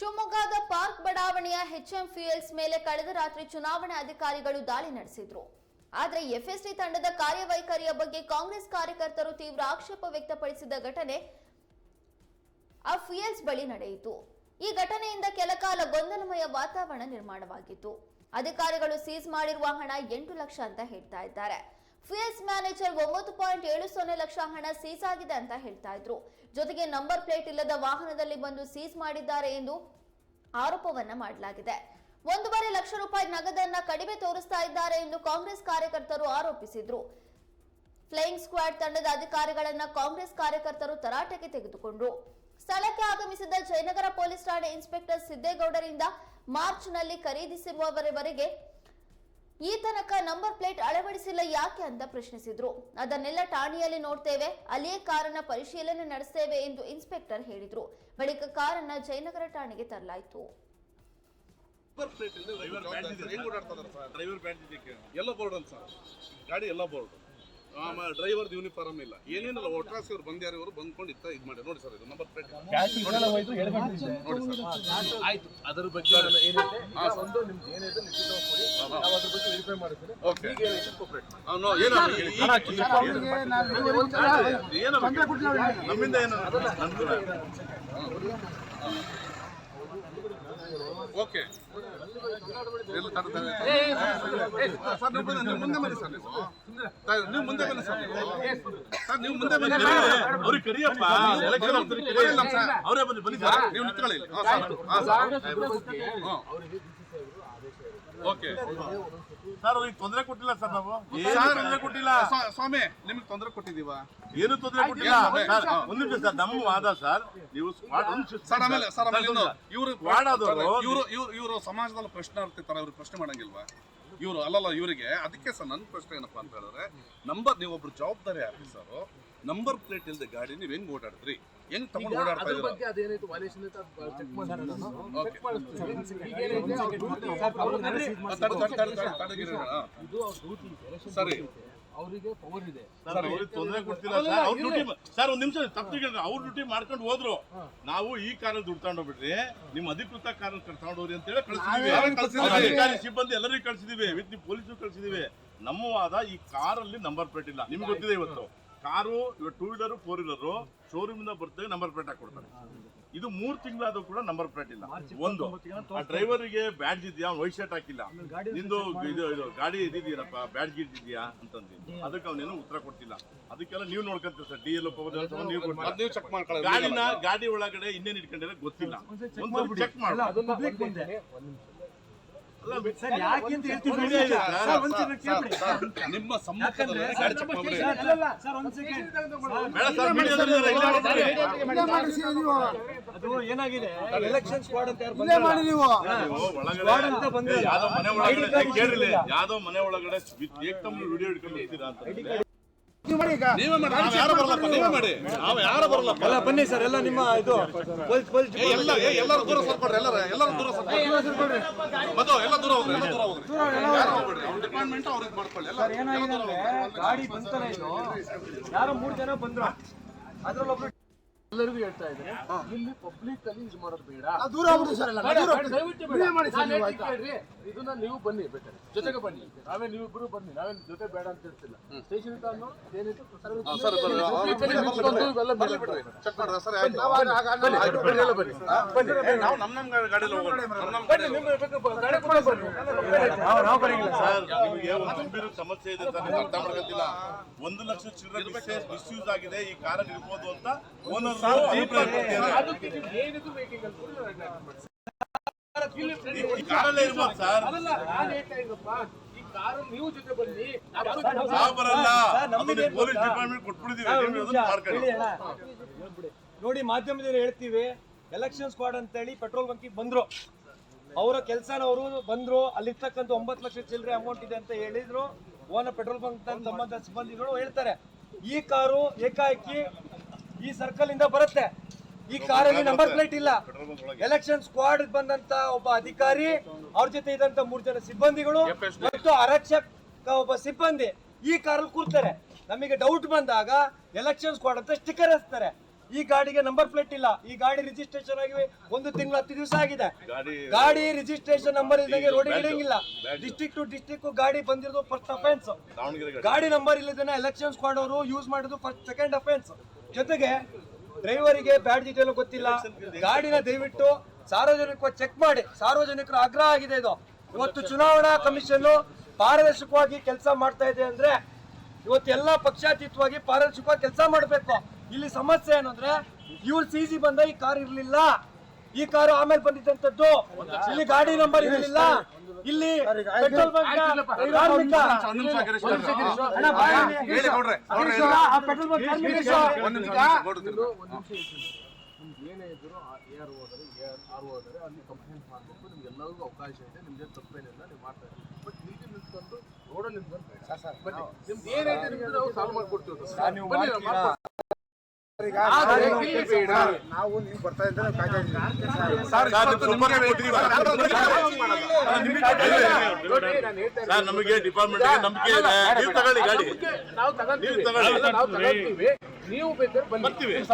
ಶಿವಮೊಗ್ಗದ ಪಾರ್ಕ್ ಬಡಾವಣೆಯ HM fuels ಮೇಲೆ ಕಳೆದ ರಾತ್ರಿ ಚುನಾವಣಾ ಅಧಿಕಾರಿಗಳು ದಾಳಿ ನಡೆಸಿದ್ರು. ಆದರೆ ಎಫ್ಎಸ್ಟಿ ತಂಡದ ಕಾರ್ಯವೈಖರಿಯ ಬಗ್ಗೆ ಕಾಂಗ್ರೆಸ್ ಕಾರ್ಯಕರ್ತರು ತೀವ್ರ ಆಕ್ಷೇಪ ವ್ಯಕ್ತಪಡಿಸಿದ ಘಟನೆ ಆ ಫ್ಯೂಯಲ್ಸ್ ಬಳಿ ನಡೆಯಿತು. ಈ ಘಟನೆಯಿಂದ ಕೆಲಕಾಲ ಗೊಂದಲಮಯ ವಾತಾವರಣ ನಿರ್ಮಾಣವಾಗಿತ್ತು. ಅಧಿಕಾರಿಗಳು ಸೀಸ್ ಮಾಡಿರುವ ಹಣ ಎಂಟು ಲಕ್ಷ ಅಂತ ಹೇಳ್ತಾ ಇದ್ದಾರೆ. ಫ್ಯೂಯಲ್ಸ್ ಮ್ಯಾನೇಜರ್ ಒಂಬತ್ತು ಪಾಯಿಂಟ್ ಏಳು ಸೊನ್ನೆ ಲಕ್ಷ ಹಣ ಸೀಸ್ ಆಗಿದೆ ಅಂತ ಹೇಳ್ತಾ ಇದ್ರು. ಜೊತೆಗೆ ನಂಬರ್ ಪ್ಲೇಟ್ ಇಲ್ಲದ ವಾಹನದಲ್ಲಿ ಬಂದು ಸೀಸ್ ಮಾಡಿದ್ದಾರೆ ಎಂದು ಆರೋಪವನ್ನ ಮಾಡಲಾಗಿದೆ. ಒಂದೂವರೆ ಲಕ್ಷ ರೂಪಾಯಿ ನಗದನ್ನ ಕಡಿಮೆ ತೋರಿಸ್ತಾ ಇದ್ದಾರೆ ಎಂದು ಕಾಂಗ್ರೆಸ್ ಕಾರ್ಯಕರ್ತರು ಆರೋಪಿಸಿದ್ರು. ಫ್ಲೈಯಿಂಗ್ ಸ್ಕ್ವಾಡ್ ತಂಡದ ಅಧಿಕಾರಿಗಳನ್ನ ಕಾಂಗ್ರೆಸ್ ಕಾರ್ಯಕರ್ತರು ತರಾಟೆಗೆ ತೆಗೆದುಕೊಂಡ್ರು. ಸ್ಥಳಕ್ಕೆ ಆಗಮಿಸಿದ ಜಯನಗರ ಪೊಲೀಸ್ ಠಾಣೆ ಇನ್ಸ್ಪೆಕ್ಟರ್ ಸಿದ್ದೇಗೌಡರಿಂದ ಮಾರ್ಚ್ನಲ್ಲಿ ಖರೀದಿಸಿರುವವರೆವರೆಗೆ ಈ ತನಕ ನಂಬರ್ ಪ್ಲೇಟ್ ಅಳವಡಿಸಿಲ್ಲ ಯಾಕೆ ಅಂತ ಪ್ರಶ್ನಿಸಿದ್ರು. ಅದನ್ನೆಲ್ಲ ಠಾಣೆಯಲ್ಲಿ ನೋಡ್ತೇವೆ ಅಲ್ಲಿಯೇ ಕಾರನ್ನ ಪರಿಶೀಲನೆ ನಡೆಸ್ತೇವೆ ಎಂದು ಇನ್ಸ್ಪೆಕ್ಟರ್ ಹೇಳಿದ್ರು. ಬಳಿಕ ಕಾರನ್ನ ಜಯನಗರ ಠಾಣೆಗೆ ತರಲಾಯಿತು. ಡ್ರೈವರ್ ಎಲ್ಲ? ಬೋರ್ಡ್ ಗಾಡಿ ಎಲ್ಲ ಬೋರ್ಡ್. ಆಮೇಲೆ ಡ್ರೈವರ್ದು ಯೂನಿಫಾರ್ಮ್ ಇಲ್ಲ. ಏನೇನಲ್ಲ ಒಟ್ರಾಸಿ ಅವ್ರು ಬಂದ್ಯಾರ ಇವರು ಬಂದ್ಕೊಂಡು ಇತ್ತ ಇದು ಮಾಡಿ ನೋಡಿ ಸರ್ ಇದು ನಂಬರ್ ಪ್ಲೇಟ್ ನೋಡಿ ಸರ್. ಆಯ್ತು. ಅದರ ಬಗ್ಗೆ ನಮ್ಮಿಂದ ಏನು ಓಕೆ. ಸರ್ ನೀವು ಮುಂದೆ- ಬನ್ನಿ ಸರ್ ನೀವು ನೀವು ಮುಂದೆ ಬನ್ನಿ ಸರ್ ನೀವು ಸರ್ ನೀವು ಮುಂದೆ ಬನ್ನಿ ಅವ್ರಿಗೆ ಕರಿಯಪ್ಪ ಎಲೆಕ್ಷನ್ ಇಲ್ಲ ಸರ್. ಅವರೇ ಬನ್ನಿ ಬನ್ನಿ ಸರ್ ನೀವು ನಿಂತ್ಕೊಳ್ಳಿ ಇಲ್ಲಿ. ಹಾಂ ಸರ್ ಹಾಂ ಸರ್ ಹಾಂ ಓಕೆ ಸರ್ ಅವ್ರಿಗೆ ತೊಂದರೆ ಕೊಟ್ಟಿಲ್ಲ ಸರ್ ನಾವು ತೊಂದರೆ ಕೊಟ್ಟಿಲ್ಲ ಸ್ವಾಮಿ ನಿಮಗೆ ತೊಂದರೆ ಕೊಟ್ಟಿದೀವ ಏನು ತೊಂದರೆ ಕೊಟ್ಟಿಲ್ಲ ಸರ್ ಒಂದು ನಿಮಿಷ ಸರ್ ನಮ್ಮ ವಾದ ಸರ್ ನೀವು ಸರ್ ಆಮೇಲೆ ಸರ್ ಆಮೇಲೆ ಇವರು ಆದವರು ಇವರು ಇವರು ಇವರು ಸಮಾಜದಲ್ಲಿ ಪ್ರಶ್ನಾರ್ಥಿ ತರ ಇವ್ರು ಪ್ರಶ್ನೆ ಮಾಡಂಗಿಲ್ವಾ ಇವರು ಅಲ್ಲಲ್ಲ ಇವರಿಗೆ ಅದಕ್ಕೆ ಸರ್ ನನ್ನ ಪ್ರಶ್ನೆ ಏನಪ್ಪ ಅಂತ ಹೇಳಿದ್ರೆ ನಂಬರ್ ನೀವು ಒಬ್ರು ಜವಾಬ್ದಾರಿ ಆಫೀಸರು ನಂಬರ್ ಪ್ಲೇಟ್ ಇಲ್ಲದೆ ಗಾಡಿ ನೀವು ಹೆಂಗ್ ಓಡಾಡಿದ್ರಿ ಹೆಂಗ್ ತಗೊಂಡು ಓಡಾಡ್ತಾ ಇದ್ದೀರಾ ಸರಿ ಅವರಿಗೆ ಪವರ್ ಇದೆ. ಸರ್ ಅವ್ರಿಗೆ ತೊಂದರೆ ಕೊಡ್ತಿಲ್ಲ ಸರ್ ಅವ್ರ ಡ್ಯೂಟಿ ಸರ್ ಒಂದ್ ನಿಮಿಷ ತಪ್ಪಿಗೆ ಅವ್ರ ಡ್ಯೂಟಿ ಮಾಡ್ಕೊಂಡು ಹೋದ್ರು. ನಾವು ಈ ಕಾರಲ್ಲಿ ದುಡ್ಡು ತಗೊಂಡೋಗ್ಬಿಟ್ರಿ ನಿಮ್ಮ ಅಧಿಕೃತ ಕಾರಣ ತಗೊಂಡೋಗ್ರಿ ಅಂತ ಹೇಳಿ ಕಳಿಸಿದೀವಿ? ಅಧಿಕಾರಿ ಸಿಬ್ಬಂದಿ ಎಲ್ಲರಿಗೂ ಕಳಿಸಿದೀವಿ. ವಿತ್ ನೀವು ಪೊಲೀಸರು ಕಳಿಸಿದೀವಿ. ನಮ್ಮ ವಾದ ಈ ಕಾರಲ್ಲಿ ನಂಬರ್ ಪ್ಲೇಟ್ ಇಲ್ಲ. ನಿಮ್ಗೆ ಗೊತ್ತಿದೆ ಇವತ್ತು. ಕಾರು ಇವಾಗ two wheeler four wheeler showroom ಇಂದ ಬರ್ತೇವೆ ನಂಬರ್ ಪ್ಲೇಟ್ ಹಾಕೊಡ್ತಾರೆ ಇದು ಮೂರ್ ತಿಂಗಳಾದ್ರೂ ಕೂಡ ನಂಬರ್ ಪ್ಲೇಟ್ ಇಲ್ಲ. ಒಂದು. ಆ ಡ್ರೈವರ್ಗೆ ಬ್ಯಾಡ್ಜ್ ಇದೆಯಾ? ವೈಟ್ ಶರ್ಟ್ ಹಾಕಿಲ್ಲ. ನಿಂದು ಇದು ಇದು ಗಾಡಿ ಇದಿದೆಯಪ್ಪ ಬ್ಯಾಡ್ಜ್ ಇದೆಯಾ ಅಂತಂದು. ಅದಕ್ಕೆ ಅವನೇನು ಉತ್ತರ ಕೊಡ್ತಿಲ್ಲ ಅದಕ್ಕೆಲ್ಲ ನೀವು ನೋಡ್ಕೊಂತೀವಿ ಸರ್ ಡಿ ಎಲ್ ನೀವು ಅದ್ ಕೊಡ್ತೀರಾ ನೀವು ಚೆಕ್ ಮಾಡ್ಕೊಳ್ಳಿ. ಗಾಡಿನ ಗಾಡಿ ಒಳಗಡೆ ಇನ್ನೇನು ಇಟ್ಕೊಂಡಿರೋ ಗೊತ್ತಿಲ್ಲ. ಒಂದು. ಚೆಕ್ ಮಾಡಿ ನಿಮ್ಮ ಅದು ಏನಾಗಿದೆ? ಎಲೆಕ್ಷನ್ ಸ್ಕ್ವಾಡ್ ಅಂತ ಯಾರು ನೀವು. ಒಳಗಡೆ ಯಾವ್ದೋ ಮನೆ ಒಳಗಡೆ ಯಾವ್ದೋ ಮನೆ ಒಳಗಡೆ ವಿಡಿಯೋ ಹಿಡ್ಕೊಂಡು ಅಂತ. ಎಲ್ಲ ಬನ್ನಿ ಸರ್ ಎಲ್ಲ ನಿಮ್ಮ ಇದು ಪೊಲೀಸ್ ಪೊಲೀಸ್ ಎಲ್ಲ ಎಲ್ಲರೂ ದೂರ ಸರ್ಕೊಡ್ರಿ ಎಲ್ಲರೂ ಎಲ್ಲರೂ ದೂರ ಸರ್ಕೊಡ್ರಿ ಮಧು ಎಲ್ಲ ದೂರ ಹೋಗ್ರಿ ಎಲ್ಲ ದೂರ ಹೋಗ್ರಿ. ಯಾರು ಹೋಗ್ಬೇಡ್ರಿ? ಅವ್ರ ಡಿಪಾರ್ಟ್ಮೆಂಟ್ ಅವ್ರಿಗೆ ಮಾಡ್ಕೊಳ್ಳಿ ಎಲ್ಲ ಏನಾಗಿದೆ? ಗಾಡಿ ಬಂತಲ್ಲ ಇದು? ಯಾರೋ ಮೂರ್ ಜನ ಬಂದ್ರು. ಅದ್ರಲ್ಲಿ ಒಬ್ರು ಎಲ್ಲರಿಗೂ ಹೇಳ್ತಾ ಇದ್ದಾರೆ. ಇಲ್ಲಿ ಪಬ್ಲಿಕ್ ಅಲ್ಲಿ ಇದು ಮಾಡೋದು ಬೇಡ. ದೂರ ಇದನ್ನ ನೀವು ಬನ್ನಿ ಬೇಕಾದ್ರೆ ಜೊತೆಗೆ ಬನ್ನಿ. ನಾವೇ ನೀವು ಇಬ್ರು ಬನ್ನಿ. ನಾವೇ ಜೊತೆ ಬೇಡ ಅಂತ ಹೇಳ್ತಿಲ್ಲ. ಸ್ಟೇಷನ್ ತಾನು ಸಮಸ್ಯೆ ಇದೆ ಅಂತ ನೀವು ಅರ್ಥ ಮಾಡ್ಕೊತಿಲ್ಲ ಒಂದು ಲಕ್ಷ ಚಿಲ್ಲರೆ ಮಿಸ್ಯೂಸ್ ಆಗಿದೆ ಈ ಕಾರಣ ಇರ್ಬೋದು ಅಂತ ಓನರ್ ಇರ್ಬೋದು ಸರ್. ನೀವು ಜೊತೆ ಬನ್ನಿ ಪೊಲೀಸ್ ಡಿಪಾರ್ಟ್ಮೆಂಟ್. ನೋಡಿ ಮಾಧ್ಯಮದಲ್ಲಿ ಹೇಳ್ತೀವಿ ಎಲೆಕ್ಷನ್ ಸ್ಕ್ವಾಡ್ ಅಂತೇಳಿ ಪೆಟ್ರೋಲ್ ಬಂಕಿಗೆ ಬಂದ್ರು. ಅವರ ಕೆಲಸನವರು ಬಂದ್ರು ಅಲ್ಲಿರ್ತಕ್ಕಂಥ ಒಂಬತ್ತು ಲಕ್ಷ ಚಿಲ್ಲರೆ ಅಮೌಂಟ್ ಇದೆ ಅಂತ ಹೇಳಿದ್ರು. ಓನ ಪೆಟ್ರೋಲ್ ಬಂಕ್ ಸಂಬಂಧ ಸಿಬ್ಬಂದಿಗಳು ಹೇಳ್ತಾರೆ. ಈ ಕಾರು ಏಕಾಏಕಿ ಈ ಸರ್ಕಲ್ ಇಂದ ಬರುತ್ತೆ. ಈ ಕಾರಲ್ಲಿ ನಂಬರ್ ಪ್ಲೇಟ್ ಇಲ್ಲ. ಎಲೆಕ್ಷನ್ ಸ್ಕ್ವಾಡ್ ಬಂದಂತ ಒಬ್ಬ ಅಧಿಕಾರಿ ಅವ್ರ ಜೊತೆ ಇದ್ದಂತ ಮೂರ್ ಜನ ಸಿಬ್ಬಂದಿಗಳು ಮತ್ತು ಆರಕ್ಷಕ ಒಬ್ಬ ಸಿಬ್ಬಂದಿ ಈ ಕಾರಲ್ಲಿ ಕೂರ್ತಾರೆ. ನಮಗೆ ಡೌಟ್ ಬಂದಾಗ ಎಲೆಕ್ಷನ್ ಸ್ಕ್ವಾಡ್ ಅಂತ ಸ್ಟಿಕ್ಕರ್ ಹಚ್ತಾರೆ. ಈ ಗಾಡಿಗೆ ನಂಬರ್ ಪ್ಲೇಟ್ ಇಲ್ಲ. ಈ ಗಾಡಿ ರಿಜಿಸ್ಟ್ರೇಷನ್ ಆಗಿ ಒಂದು ತಿಂಗಳು ಹತ್ತು ದಿವಸ ಆಗಿದೆ. ಗಾಡಿ ಗಾಡಿ ರಿಜಿಸ್ಟ್ರೇಷನ್ ನಂಬರ್ ಇದ್ದಂಗೆ ರೋಡ್. ಇಡಂಗಿಲ್ಲ. ಡಿಸ್ಟ್ರಿಕ್ಟ್ ಟು ಡಿಸ್ಟ್ರಿಕ್ಟ್ ಗಾಡಿ ಬಂದಿರೋದು ಫಸ್ಟ್ ಅಫೆನ್ಸ್ ಗಾಡಿ. ಗಾಡಿ ನಂಬರ್ ಇಲ್ಲದನ್ನ ಎಲೆಕ್ಷನ್ ಸ್ಕ್ವಾಡ್ ಅವರು ಯೂಸ್ ಮಾಡೋದು ಫಸ್ಟ್ ಸೆಕೆಂಡ್ ಅಫೆನ್ಸ್ ಜೊತೆಗೆ ಡ್ರೈವರಿಗೆ ಬ್ಯಾಡ್ ಡೀಟೇಲ್ ಗೊತ್ತಿಲ್ಲ. ಗಾಡಿನ ದಯವಿಟ್ಟು ಸಾರ್ವಜನಿಕ ಚೆಕ್ ಮಾಡಿ. ಸಾರ್ವಜನಿಕರ ಆಗ್ರಹ ಆಗಿದೆ ಇದು. ಇವತ್ತು ಚುನಾವಣಾ ಕಮಿಷನ್ ಪಾರದರ್ಶಕವಾಗಿ ಕೆಲಸ ಮಾಡ್ತಾ ಇದೆ ಅಂದ್ರೆ ಇವತ್ತು ಎಲ್ಲ ಪಕ್ಷಾತೀತವಾಗಿ ಪಾರದರ್ಶಕವಾಗಿ ಕೆಲಸ ಮಾಡಬೇಕು. ಇಲ್ಲಿ ಸಮಸ್ಯೆ ಏನಂದ್ರೆ ಇವ್ರು ಸಿ ಜಿ ಬಂದ ಈ ಕಾರ್ ಇರ್ಲಿಲ್ಲ. ಈ ಕಾರು ಆಮೇಲೆ ಬಂದಿದ್ದಂತದ್ದು ಇಲ್ಲಿ ಗಾಡಿ ನಂಬರ್ ಇರಲಿಲ್ಲ ಇಲ್ಲಿ ಪೆಟ್ರೋಲ್ ಬಂಕ್ ಕಾರ್ಮಿಕ. ನಿಮ್ಗೆ ಏನೇ ಇದ್ರು ಎ ಆರ್ ಹೋದರೆ ಎ ಆರ್ ಆರ್ ಹೋದರೆ ಅಲ್ಲಿ ಕಂಪ್ಲೇಂಟ್ ಮಾಡಬೇಕು ನಿಮ್ಗೆ ಎಲ್ಲರಿಗೂ ಅವಕಾಶ ಇದೆ ನಿಮ್ಗೆ ತಪ್ಪೇನಿಲ್ಲ ನೀವು ಮಾಡ್ತಾ ಇದ್ದೀವಿ ಬಟ್ ನೀತಿ ನಿಂತ್ಕೊಂಡು ರೋಡಲ್ಲಿ ನಿಂತ್ಕೊಂಡು ಬೇಡ. ಬನ್ನಿ ಏನೈತೆ ನಾವು ಸಾಲ್ವ್ ಮಾಡ್ಕೊಡ್ತೀವಿ ಸರ್, ನೀವು ನಾವು ಬರ್ತಾ ನಿಮ್ಗೆ ಡಿಪಾರ್ಟ್ಮೆಂಟ್ ನಂಬಿಕೆ ಇದೆ. ನೀವು ತಗೊಳ್ಳಿ ಗಾಡಿ. ನಾವು ಬೇಕಾದ್ರೆ ಬರ್ತೀವಿ.